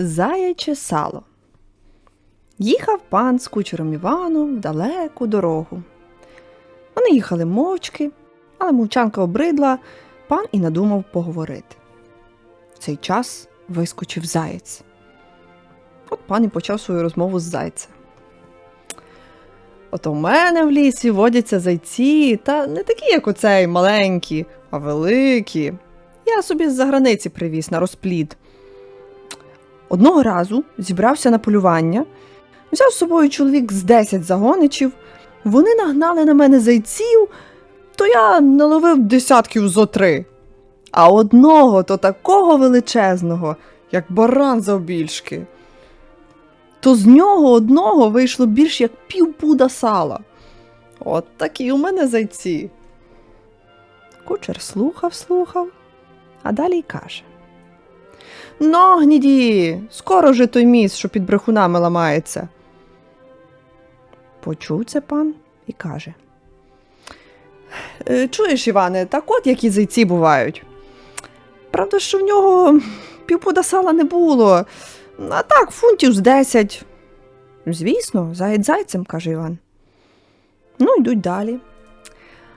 Заяче сало. Їхав пан з кучером Іваном в далеку дорогу. Вони їхали мовчки, але мовчанка обридла, пан і надумав поговорити. В цей час вискочив заєць. От пан і почав свою розмову з зайцем. От у мене в лісі водяться зайці, та не такі, як оцей маленькі, а великі. Я собі з-за границі привіз на розплід. Одного разу зібрався на полювання, взяв з собою чоловік з 10 загоничів. Вони нагнали на мене зайців, то я наловив десятків зо три. А одного то такого величезного, як баран завбільшки. То з нього одного вийшло більш як півпуда сала. От такі у мене зайці. Кучер слухав, слухав, а далі й каже. Ну, гніді, скоро же той міст, що під брехунами ламається. Почув це пан і каже. «Е, Чуєш, Іване, так от які зайці бувають. Правда, що в нього півпуда сала не було, а так, фунтів з десять. Звісно, заєць зайцем, каже Іван. Ну, йдуть далі.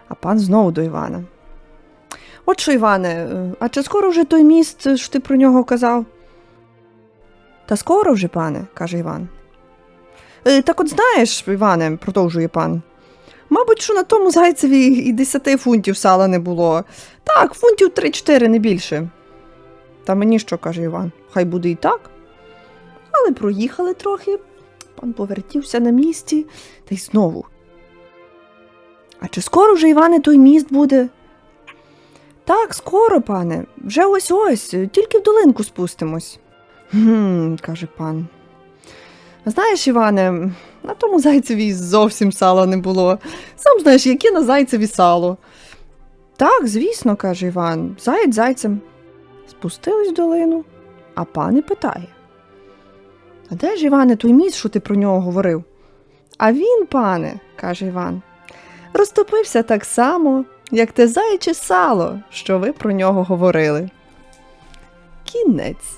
А пан знову до Івана. От що, Іване, е, а чи скоро вже той міст, що ти про нього казав? Та скоро вже, пане, каже Іван. «Е, Так от знаєш, Іване, продовжує пан. Мабуть, що на тому зайцеві і десяти фунтів сала не було. Так, фунтів три-чотири, не більше. Та мені що, каже Іван, хай буде і так. Але проїхали трохи, пан повертівся на місці та й знову. А чи скоро вже, Іване, той міст буде? Так, скоро, пане, вже ось ось, тільки в долинку спустимось. Гм, каже пан. Знаєш, Іване, на тому зайцеві зовсім сала не було. Сам знаєш, яке на зайцеві сало. Так, звісно, каже Іван, заєць зайцем. Спустились в долину, а пан і питає. А де ж, Іване, той міст, що ти про нього говорив? А він, пане, каже Іван, розтопився так само, як те заяче сало, що ви про нього говорили. Кінець.